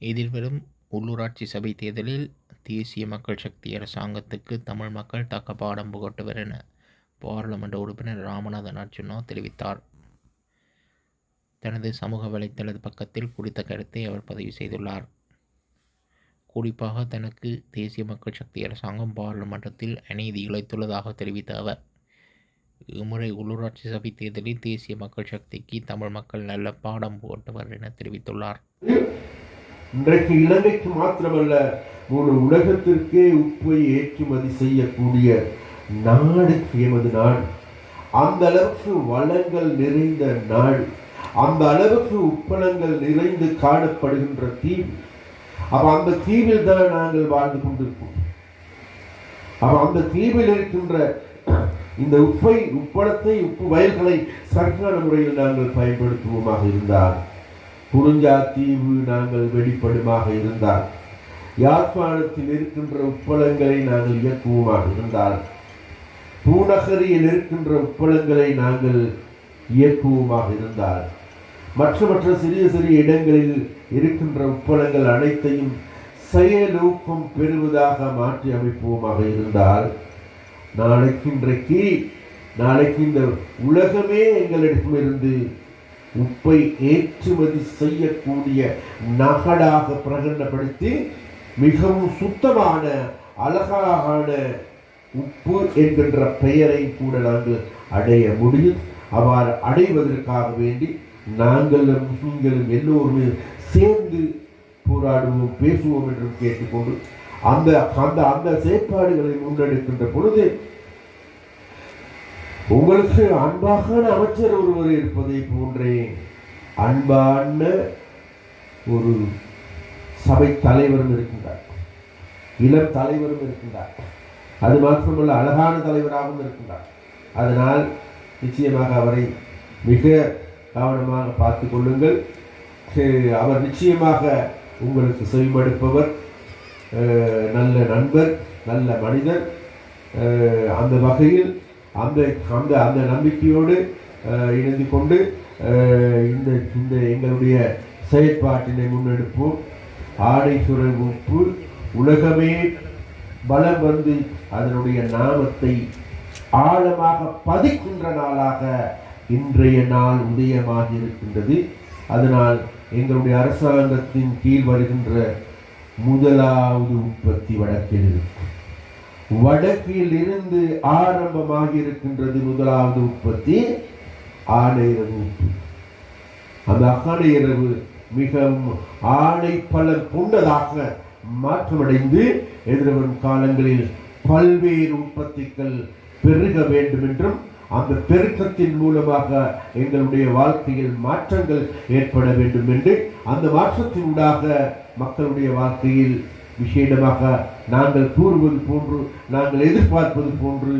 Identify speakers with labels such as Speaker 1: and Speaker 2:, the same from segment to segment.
Speaker 1: எதிர்வரும் உள்ளூராட்சி சபை தேர்தலில் தேசிய மக்கள் சக்தி அரசாங்கத்துக்கு தமிழ் மக்கள் தக்க பாடம் புகட்டுவர் என பாராளுமன்ற உறுப்பினர் ராமநாதன் அர்ஜுனா தெரிவித்தார். தனது சமூக வலைத்தள பக்கத்தில் குறித்த கருத்தை அவர் பதிவு செய்துள்ளார். குறிப்பாக தனக்கு தேசிய மக்கள் சக்தி அரசாங்கம் பாராளுமன்றத்தில் அநீதி இழைத்துள்ளதாக தெரிவித்த அவர் இம்முறை உள்ளூராட்சி சபை தேர்தலில் தேசிய மக்கள் சக்திக்கு தமிழ் மக்கள் நல்ல பாடம் போட்டவர் என தெரிவித்துள்ளார்.
Speaker 2: இன்றைக்கு இலங்கைக்கு மாத்திரமல்ல முழு உலகத்திற்கே உப்பை ஏற்றுமதி செய்யக்கூடிய நாடு எமது நாடு அந்த அளவுக்கு வளங்கள் நிறைந்த நாடு அந்த அளவுக்கு உப்பளங்கள் நிறைந்து காணப்படுகின்ற தீவு. அப்ப அந்த தீவில் தான் நாங்கள் வாழ்ந்து கொண்டிருப்போம். அப்ப அந்த தீவில் இருக்கின்ற இந்த உப்பை உப்பளத்தை உப்பு வயல்களை சரியான முறையில் நாங்கள் பயன்படுத்துவோமாக இருந்தால் குறிஞ்சா தீவு நாங்கள் வெளிப்படுமாக இருந்தால் யாழ்ப்பாணத்தில் இருக்கின்ற உப்பளங்களை நாங்கள் இயக்குவோமாக இருந்தால் பூநகரியில் இருக்கின்ற உப்பளங்களை நாங்கள் இயக்குவோமாக இருந்தால் மற்ற மற்ற சிறிய சிறிய இடங்களில் இருக்கின்ற உப்பளங்கள் அனைத்தையும் செயலூக்கம் பெறுவதாக மாற்றி அமைப்போமாக இருந்தால் நாளைக்கு இன்றைக்கு நாளைக்கு இந்த உலகமே எங்களிடமிருந்து உப்பை ஏற்றுமதி செய்யக்கூடிய நகடாக பிரகடனப்படுத்தி மிகவும் சுத்தமான அழகான உப்பு என்கின்ற பெயரை கூட நாங்கள் அடைய முடியும். அவ்வாறு அடைவதற்காக வேண்டி நாங்களும் நீங்களும் எல்லோருமே சேர்ந்து போராடுவோம் பேசுவோம் என்று கேட்டுக்கொண்டு அந்த அந்த அந்த செயற்பாடுகளை முன்னெடுக்கின்ற பொழுது உங்களுக்கு அன்பான அமைச்சர் ஒருவர் இருப்பதை போன்றே அன்பான ஒரு சபை தலைவரும் இருக்கின்றார். இளம் தலைவரும் இருக்கின்றார். அது மாத்திரமல்ல அழகான தலைவராகவும் இருக்கின்றார். அதனால் நிச்சயமாக அவரை மிக கவனமாக பார்த்து கொள்ளுங்கள். அவர் நிச்சயமாக உங்களுக்கு செவிமடுப்பவர் நல்ல நண்பர் நல்ல மனிதர். அந்த வகையில் அந்த அந்த அந்த நம்பிக்கையோடு இணைந்து கொண்டு இந்த இந்த எங்களுடைய செயற்பாட்டினை முன்னெடுப்போம். ஆடை சுரவுப்பு உலகமே பலம் வந்து அதனுடைய நாமத்தை ஆழமாக பதிக்கின்ற நாளாக இன்றைய நாள் உதயமாக இருக்கின்றது அதனால் எங்களுடைய அரசாங்கத்தின் கீழ் வருகின்ற முதலாவது உற்பத்தி வழக்கில் இருக்கும். வடக்கில் இருந்து ஆரம்பமாக இருக்கின்றது முதலாவது உற்பத்தி ஆணையரவு உப்பு. அந்த ஆணையரவு மிகவும் ஆணை பலர் கொண்டதாக மாற்றமடைந்து எதிர்வரும் காலங்களில் பல்வேறு உற்பத்திகள் பெருக வேண்டும் என்றும் அந்த பெருக்கத்தின் மூலமாக எங்களுடைய வாழ்க்கையில் மாற்றங்கள் ஏற்பட வேண்டும் என்று அந்த உண்டாக மக்களுடைய வாழ்க்கையில் விஷயமாக நாங்கள் கூறுவது போன்று நாங்கள் எதிர்பார்ப்பது போன்று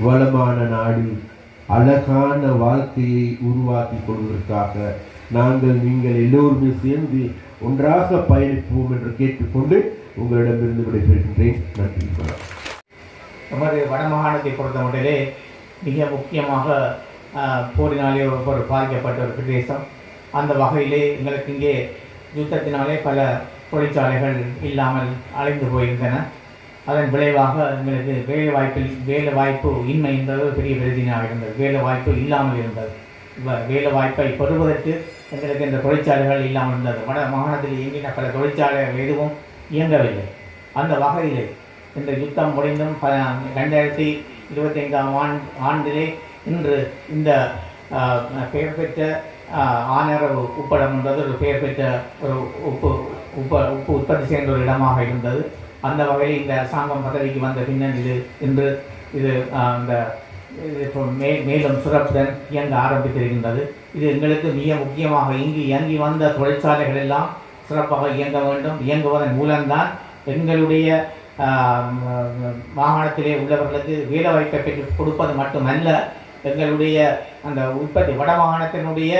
Speaker 2: வளமான நாடு அழகான வாழ்க்கையை உருவாக்கி கொள்வதற்காக நாங்கள் நீங்கள் எல்லோருமே சேர்ந்து ஒன்றாக பயணிப்போம் என்று கேட்டுக்கொண்டு உங்களிடமிருந்து விடைபெறுகின்றேன் நன்றி வணக்கம்.
Speaker 3: நமது வடமாகாணத்தை பொறுத்தமட்டிலே மிக முக்கியமாக ஆஹ், போரினாலே ஒரு பாதிக்கப்பட்ட ஒரு பிரதேசம் அந்த வகையிலே எங்களுக்கு இங்கே யுத்தத்தினாலே பல தொழிற்சாலைகள் இல்லாமல் அழிந்து போயிருந்தன அதன் விளைவாக எங்களுக்கு வேலை வாய்ப்பில் வேலை வாய்ப்பு இன்மை என்பது பெரிய பிரச்சனையாக இருந்தது. வேலை வாய்ப்பு இல்லாமல் இருந்தது. வேலை வாய்ப்பை பெறுவதற்கு எங்களுக்கு இந்த தொழிற்சாலைகள் இல்லாமல் இருந்தது. வட மாகாணத்தில் இயங்கின பல தொழிற்சாலைகள் எதுவும் இயங்கவில்லை. அந்த வகையிலே இந்த யுத்தம் முடிந்தும் ப ரெண்டாயிரத்தி இருபத்தைந்தாம் ஆண்டு ஆண்டிலே இன்று இந்த பெயர் பெற்ற ஆஹ், ஆனரவு உப்பளம் என்பது ஒரு பெயர் பெற்ற ஒரு உப்பு உப்பு உப்பு உற்பத்தி செய்கின்ற ஒரு இடமாக இருந்தது. அந்த வகையில் இந்த அரசாங்கம் பதவிக்கு வந்த பின்னர் இது இன்று இது அந்த இது இப்போ மே மேலும் சிறப்புடன் இயங்க ஆரம்பித்திருக்கின்றது. இது எங்களுக்கு மிக முக்கியமாக இங்கு இயங்கி வந்த தொழிற்சாலைகள் எல்லாம் சிறப்பாக இயங்க வேண்டும். இயங்குவதன் மூலம்தான் எங்களுடைய மாகாணத்திலே உள்ளவர்களுக்கு வேலை வாய்ப்பை பெற்று கொடுப்பது மட்டுமல்ல எங்களுடைய அந்த உற்பத்தி வட மாகாணத்தினுடைய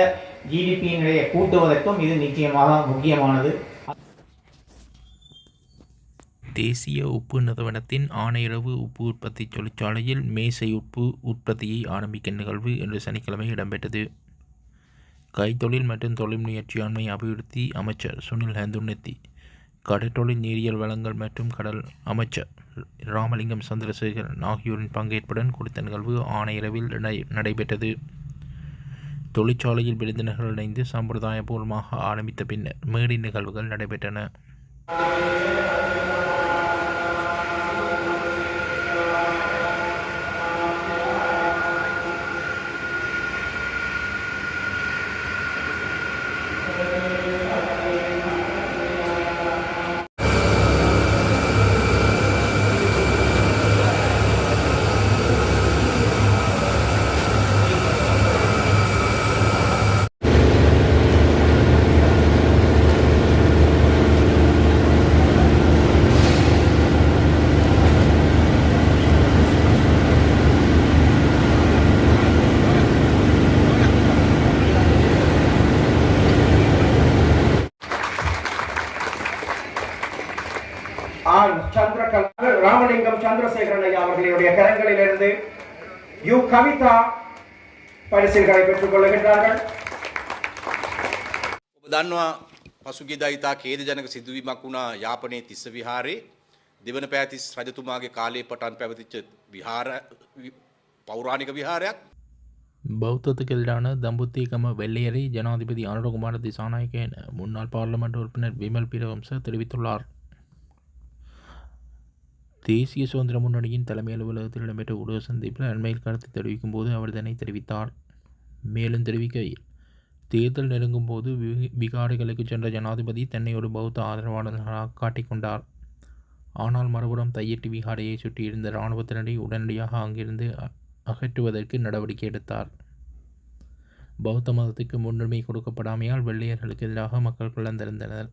Speaker 3: ஜிடிபியினுடைய கூட்டுவதற்கும் இது நிச்சயமாக முக்கியமானது.
Speaker 1: தேசிய உப்பு நிறுவனத்தின் ஆணையரவு உப்பு உற்பத்தி தொழிற்சாலையில் மேசை உப்பு உற்பத்தியை ஆரம்பிக்கும் நிகழ்வு இன்று சனிக்கிழமை இடம்பெற்றது. கைத்தொழில் மற்றும் தொழில் முயற்சியாண்மை அபிவிருத்தி அமைச்சர் சுனில் ஹந்துன்னெத்தி கடற்றொழில் நீரியல் வளங்கள் மற்றும் கடல் அமைச்சர் ராமலிங்கம் சந்திரசேகரன் ஆகியோரின் பங்கேற்புடன் கொடுத்த நிகழ்வு ஆணையரவில் நடைபெற்றது. தொழிற்சாலையில் விருந்தினர்கள் இணைந்து சம்பிரதாயபூர்வமாக ஆரம்பித்த பின்னர் மேடை நிகழ்வுகள் நடைபெற்றன.
Speaker 4: ஆர் சந்திரகலா ராமலிங்கம் சந்திரசேகரன் ஐயா அவர்களுடைய கரங்களிலிருந்து யு கவிதா பரிசில்களை பெற்றுக் கொள்ளுகின்றார்கள்
Speaker 5: ඔබ දන්නවා පසුගියදා ඉතා ඛේදජනක සිදුවීමක් වුණා යාපනයේ තිස්ස විහාරේ දෙවන පෑතිස් රජතුමාගේ කාලයේ පටන් පැවතිච්ච විහාර වි- පෞරාණික විහාරයක්
Speaker 1: பௌத்தத்துக்கு எதிரான தம்புத்திகம வெள்ளையரை ஜனாதிபதி அனுரகுமார திசாநாயக்க என முன்னாள் பார்லமெண்ட் உறுப்பினர் விமல் பிரவம்ச தெரிவித்துள்ளார் தேசிய சுதந்திர முன்னணியின் தலைமை அலுவலகத்தில் இடம்பெற்ற ஊடக சந்திப்பில் அண்மையில் கருத்து தெரிவிக்கும் போது அவர் இதனை தெரிவித்தார். மேலும் தெரிவிக்கையில் தேர்தல் நெருங்கும் போது வி- விகாரைகளுக்கு சென்ற ஜனாதிபதி தன்னை ஒரு பௌத்த ஆதரவாளர்களாக காட்டிக்கொண்டார். ஆனால் மறுபுறம் தையிட்டு விகாரையை சுற்றியிருந்த இராணுவத்தினரை உடனடியாக அங்கிருந்து அகற்றுவதற்கு நடவடிக்கை எடுத்தார். பௌத்த மதத்துக்கு முன்னுரிமை கொடுக்கப்படாமையால் வெள்ளையர்களுக்கு எதிராக மக்கள் குழந்திருந்தனர்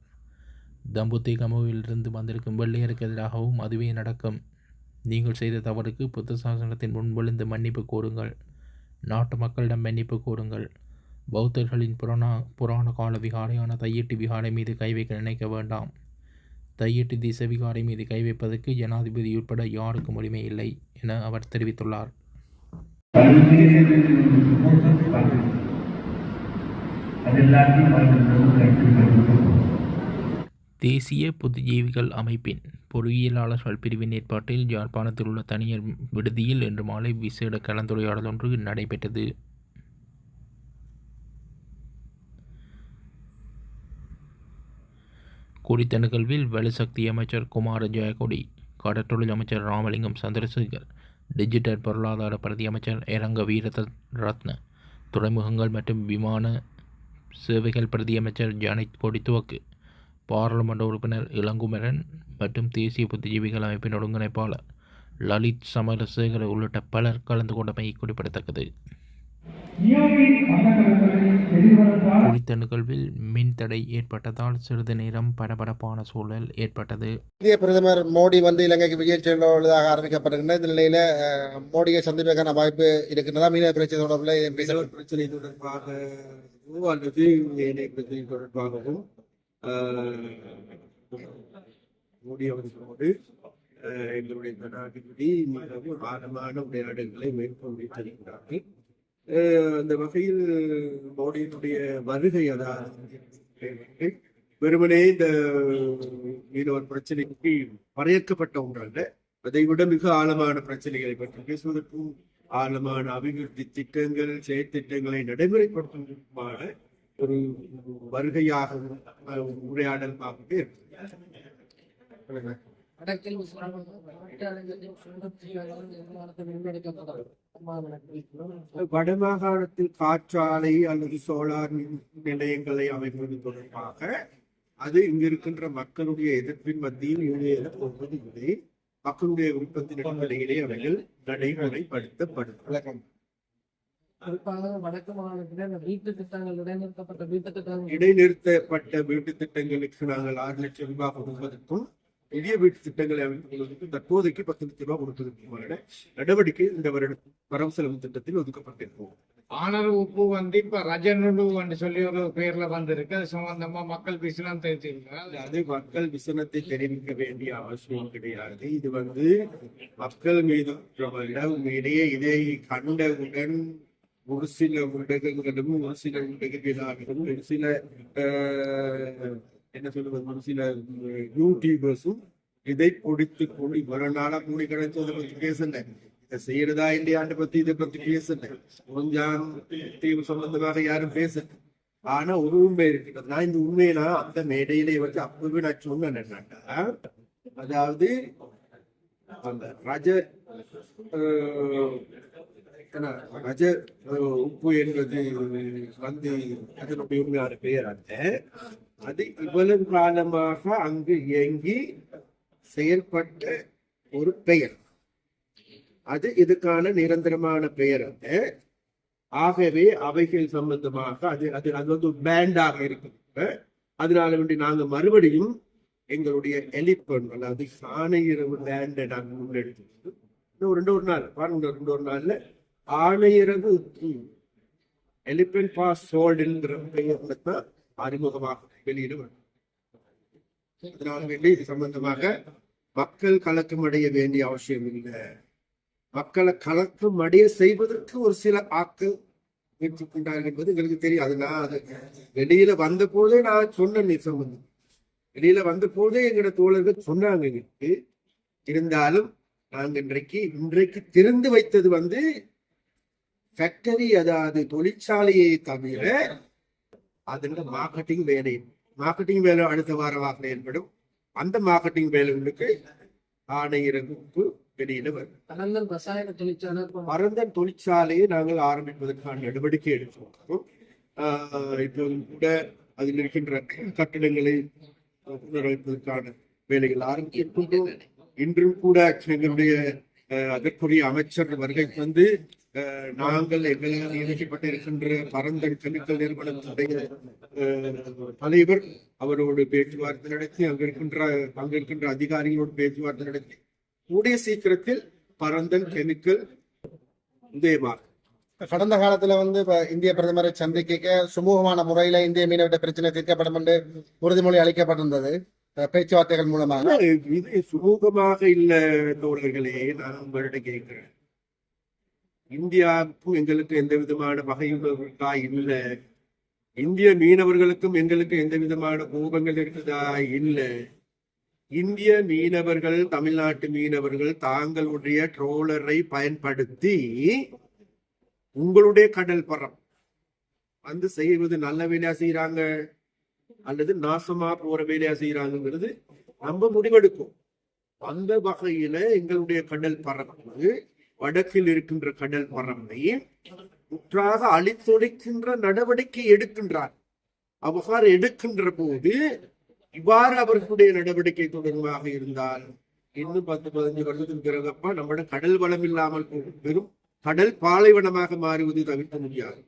Speaker 1: தம்புத்தி கமுவிலிருந்து வந்திருக்கும் வெள்ளையருக்கு எதிராகவும் அதுவே நடக்கும். நீங்கள் செய்த தவறுக்கு புத்த சாசனத்தின் முன்வெழுந்து மன்னிப்பு கோருங்கள். நாட்டு மக்களிடம் மன்னிப்பு கோருங்கள். பௌத்தர்களின் புராண புராண கால விகாரையான தையிட்டு விகாரை மீது கை வைக்க நினைக்க வேண்டாம். தையிட்டு திச விகாரை மீது கை வைப்பதற்கு ஜனாதிபதி உட்பட யாருக்கும் உரிமை இல்லை என அவர் தெரிவித்துள்ளார். தேசிய பொதுஜீவிகள் அமைப்பின் பொறியியலாளர்கள் பிரிவின் ஏற்பாட்டில் யாழ்ப்பாணத்தில் உள்ள தனியார் விடுதியில் இன்று மாலை விசேட கலந்துரையாடல் ஒன்று நடைபெற்றது. குறித்த நிகழ்வில் வலுசக்தி அமைச்சர் குமார ஜெயக்கொடி கடற்றொழில் அமைச்சர் ராமலிங்கம் சந்திரசேகர் டிஜிட்டல் பொருளாதார பிரதி அமைச்சர் இரங்க வீரத ரத்ன துறைமுகங்கள் மற்றும் விமான சேவைகள் பிரதி அமைச்சர் ஜானித் கொடித்துவக்கு பாராளுமன்ற உறுப்பினர் இளங்குமரன் மற்றும் தேசிய புத்திஜீவிகள் அமைப்பின் ஒருங்கிணைப்பாளர் லலித் சமரசேகர உள்ளிட்ட பலர் கலந்து கொண்டமை குறிப்பிடத்தக்கது. குறித்த நிகழ்வில் மின் தடை ஏற்பட்டதால் சிறிது நேரம் பரபரப்பான சூழல் ஏற்பட்டது.
Speaker 6: இந்திய பிரதமர் மோடி வந்து இலங்கைக்கு விஜயம் செல்ல உள்ளதாக அறிவிக்கப்படுகின்ற இந்த நிலையில மோடியை சந்திப்பதற்கான வாய்ப்பு இருக்கின்றதா? மீன பிரச்சனை தொடர்பில்
Speaker 2: பிரச்சனை தொடர்பாக பிரச்சனை தொடர்பாகவும் ஆஹ், ஆஹ், எங்களுடைய ஜனாதிபதி மிகவும் ஆழமான உரையாடல்களை மேற்கொண்டிருக்கிறார்கள் ஆஹ், அந்த வகையில் மோடியினுடைய வருகை அதாவது வெறுமனே இந்த மீனவர் பிரச்சனைக்கு வரையறுக்கப்பட்ட ஒன்றல்ல. அதை விட மிக ஆழமான பிரச்சனைகளை பற்றி பேசுவதற்கும் ஆழமான அபிவிருத்தி திட்டங்கள் செயற்திட்டங்களை நடைமுறைப்படுத்துவதற்குமான ஒரு இருக்கு
Speaker 7: வடக்கில் முன்னெடுக்கப்படும்
Speaker 2: வடமாகாணத்தில் காற்றாலை அல்லது சோலார் மின் நிலையங்களை அமைப்பது தொடர்பாக அது இங்கு இருக்கின்ற மக்களுடைய எதிர்ப்பின் மத்தியில் போவது இல்லை. மக்களுடைய விருப்பத்தின் அடிப்படையிலே அவைகள் நடைமுறைப்படுத்தப்படும்
Speaker 7: குறிப்பாக வடக்கு மாநிலத்தில் இந்த வீட்டு திட்டங்கள் இடைநிறுத்தப்பட்ட வீட்டு திட்டங்கள்.
Speaker 2: இடைநிறுத்தப்பட்ட வீட்டு திட்டங்களுக்கு நாங்கள் ஆறு லட்சம் ரூபாய் கொடுப்பதற்கும் எளிய வீட்டு திட்டங்களை அமைத்துக் கொள்வதற்கும் தற்போதைக்கு பத்து லட்சம் ரூபாய் கொடுப்பதற்குமான நடவடிக்கை இந்த வருடம் வரவு செலவு திட்டத்தில் ஒதுக்கப்பட்டிருக்கும்.
Speaker 8: ஆனர் உப்பு வந்து இப்ப ரஜனுடு சொல்லி ஒரு பேர்ல வந்திருக்கு. அது சம்பந்தமா மக்கள் பேசலாம் தெரிஞ்சிருக்காங்க
Speaker 2: அது மக்கள் விசனத்தை தெரிவிக்க வேண்டிய அவசியம் கிடையாது. இது வந்து மக்கள் மீது உண்மையிலேயே இதை கண்டவுடன் ஒரு சில ஊடகங்களும் ஒரு சில ஊடகவியலாளர்களும் ஒரு சில என்ன சொல்லுவது ஒரு சில யூடியூபர்ஸும் இதை பிடித்து கூடி இவ்வளவு நாளா கூடி கிடைச்சு அதை பத்தி பேசல இதை செய்யறதா இல்லையாண்டு பத்தி இதை பத்தி பேசல கொஞ்சம் தீவு சம்பந்தமாக யாரும் பேசல. ஆனா ஒரு உண்மை இருக்கிறது நான் இந்த உண்மையை நான் அந்த மேடையிலே வச்சு அப்பவே நான் சொன்னேன் அதாவது அந்த ரஜ அஹ், ரஜ உப்பு என்பது வந்து அதனுடைய உண்மையான பெயர் அல்ல. அது இவ்வளவு காலமாக அங்கு இயங்கி செயல்பட்ட ஒரு பெயர். அது இதுக்கான நிரந்தரமான பெயர் அல்ல. ஆகவே அவைகள் சம்பந்தமாக அது அது அது வந்து ஒரு பேண்டாக இருக்கு அதனால வேண்டி நாங்க மறுபடியும் எங்களுடைய எலிப்பன் அதாவது ஆணையரவு பேண்டை நாங்கள் முன்னெடுத்து இன்னும் ரெண்டு ஒரு நாள் பாருங்க ரெண்டு ஒரு நாள்ல ஆணையரவு எலிபென்ட் பாஸ் சோல்டுங்கிற பெயர்ல தான் அறிமுகமாக வெளியிட வேண்டும் அதனால வேண்டி இது சம்பந்தமாக மக்கள் கலக்கம் அடைய வேண்டிய அவசியம் இல்லை. மக்களை கலக்கம் அடைய செய்வதற்கு ஒரு சில ஆக்கள் முயற்சி கொண்டார்கள் என்பது எங்களுக்கு தெரியும். அது நான் அது வெளியில வந்த போதே நான் சொன்னேன் நீ சம்பந்தம். வெளியில வந்த போதே எங்களோட தோழர்கள் சொன்னாங்க எங்களுக்கு இருந்தாலும் நாங்கள் இன்றைக்கு இன்றைக்கு திறந்து வைத்தது வந்து ஃபேக்டரி அதாவது தொழிற்சாலையை தவிர அதோட மார்க்கெட்டிங் வேலை. மார்க்கெட்டிங் வேலை அடுத்த வார வாக்கில் ஏற்படும். அந்த மார்க்கெட்டிங் வேலைகளுக்கு ஆணையரகுப்பு வெளியில வரும்.
Speaker 7: கலந்தன் ரசாயன தொழிற்சாலை
Speaker 2: பரந்தன் தொழிற்சாலையை நாங்கள் ஆரம்பிப்பதற்கான நடவடிக்கை எடுத்திருக்கிறோம் ஆஹ் இப்போதும் கூட அதில் இருக்கின்ற கட்டிடங்களை புனரமைப்பதற்கான வேலைகள் ஆரம்பித்திருக்கின்றோம் இன்றும் கூட எங்களுடைய அதற்குரிய அமைச்சர் வருகை வந்து நாங்கள் எங்களால் நியமிக்கப்பட்டு இருக்கின்ற பரந்தன் கெமிக்கல் நிறுவனத்துடைய தலைவர் அவரோடு பேச்சுவார்த்தை நடத்தி அங்க இருக்கின்ற அங்க இருக்கின்ற அதிகாரிகளோடு பேச்சுவார்த்தை நடத்தி கூடிய சீக்கிரத்தில் பரந்தன் கெமிக்கல் உதயமாகும்.
Speaker 6: கடந்த காலத்துல வந்து இப்ப இந்திய பிரதமரை சந்திக்க சுமூகமான முறையில இந்திய மீனவர்கிட்ட பிரச்சனை தீர்க்கப்படும் என்று உறுதிமொழி அளிக்கப்பட்டிருந்தது. பேச்சுவார்த்தைகள் மூலமாக.
Speaker 2: இது சுமூகமாக இல்ல தோழர்களே நான் உங்கள்கிட்ட கேட்கிறேன். இந்தியாவுக்கும் எங்களுக்கு எந்த விதமான பகையுள்ளா இல்லை. இந்திய மீனவர்களுக்கும் எங்களுக்கு எந்த விதமான கோபங்கள் இருக்குதா இல்லை. இந்திய மீனவர்கள் தமிழ்நாட்டு மீனவர்கள் தாங்களுடைய ட்ரோலரை பயன்படுத்தி உங்களுடைய கடல் பரம் வந்து செய்வது நல்ல வேலையா செய்யறாங்க அல்லது நாசமா போற வேலையா செய்யறாங்கிறது நம்ம முடிவெடுக்கும். அந்த வகையில எங்களுடைய கடல் பரப்பு வடக்கில் இருக்கின்ற கடல் பரப்பை முற்றாக அழித்தொழிக்கின்ற நடவடிக்கை எடுக்கின்றார். அவ்வாறு எடுக்கின்ற போது இவ்வாறு அவர்களுடைய நடவடிக்கை தொடர்பாக இருந்தால் இன்னும் பத்து பதினஞ்சு வருடத்துக்கு பிறகப்பா நம்மட கடல் வளம் இல்லாமல் போகும். வெறும் கடல் பாலைவனமாக மாறுவது தவிர்க்க முடியாது.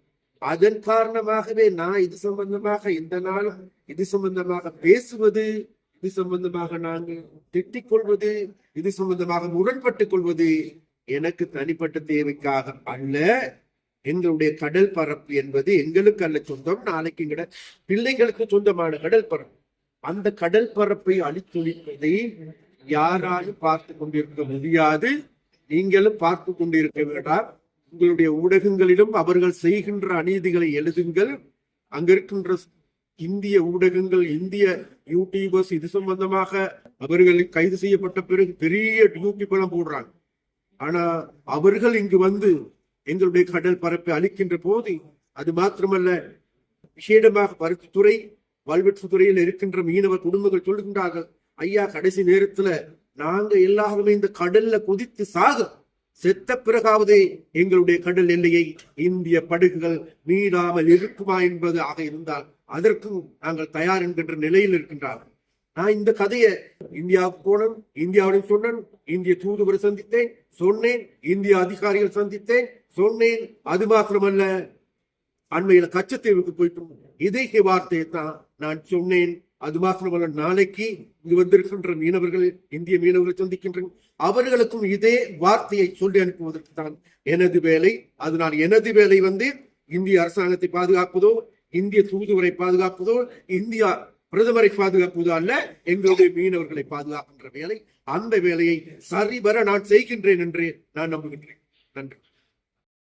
Speaker 2: அதன் காரணமாகவே நான் இது சம்பந்தமாக இந்த நாளும் இது சம்பந்தமாக பேசுவது இது சம்பந்தமாக நாங்கள் திட்டிக் கொள்வது இது சம்பந்தமாக முரண்பட்டுக் கொள்வது எனக்கு தனிப்பட்ட தேவைக்காக அல்ல. எங்களுடைய கடல் பரப்பு என்பது எங்களுக்கு அல்ல சொந்தம். நாளைக்கு எங்கட பிள்ளைங்களுக்கு சொந்தமான கடல் பரப்பு. அந்த கடல் பரப்பை அழித்தொழிப்பதை யாராலும் பார்த்து கொண்டிருக்க முடியாது. நீங்களும் பார்த்து கொண்டிருக்க வேண்டாம். உங்களுடைய ஊடகங்களிலும் அவர்கள் செய்கின்ற அநீதிகளை எழுதுங்கள். அங்க இருக்கின்ற இந்திய ஊடகங்கள் இந்திய யூடியூபர்ஸ் இது சம்பந்தமாக அவர்கள் கைது செய்யப்பட்ட பிறகு பெரிய யூடியூப் எல்லாம் போடுறாங்க. ஆனா அவர்கள் இங்கு வந்து எங்களுடைய கடல் பரப்பை அளிக்கின்ற போது அது மாத்திரமல்ல விஷேடமாக பருத்தித்துறை துறையில் இருக்கின்ற மீனவ குடும்பங்கள் சொல்லுகின்றார்கள் ஐயா கடைசி நேரத்துல நாங்க எல்லாருமே இந்த கடல்ல குதித்து சாக செத்த பிறகாவது எங்களுடைய கடல் எல்லையை இந்திய படகுகள் மீறாமல் இருக்குமா என்பது ஆக இருந்தால் அதற்கும் நாங்கள் தயார் என்கின்ற நிலையில் இருக்கின்றார்கள். நான் இந்த கதையை இந்தியாவுக்கு போனேன் இந்தியாவுடன் சொன்னேன் இந்திய தூதுவரை சந்தித்தேன் சொன்னேன் இந்திய அதிகாரிகள் சந்தித்தேன் சொன்னேன் அது மாத்திரமல்ல அண்மையில கச்சத்தீவுக்கு போயிட்டோம். இதே வார்த்தையை தான் நான் சொன்னேன். அது மாத்திரமல்ல நாளைக்கு இங்கு வந்திருக்கின்ற மீனவர்கள் இந்திய மீனவர்களை சந்திக்கின்றன அவர்களுக்கும் இதே வார்த்தையை சொல்லி அனுப்புவதற்கு தான் எனது வேலை. அதனால் எனது வேலை வந்து இந்திய அரசாங்கத்தை பாதுகாப்பதோ இந்திய தூதுவரை பாதுகாப்பதோ இந்தியா பிரதமரை பாதுகாப்பதோ அல்ல எங்களுடைய மீனவர்களை பாதுகாக்கின்ற வேலை. அந்த வேலையை சரிவர நான் செய்கின்றேன் என்று நான் நம்புகின்றேன். நன்றி.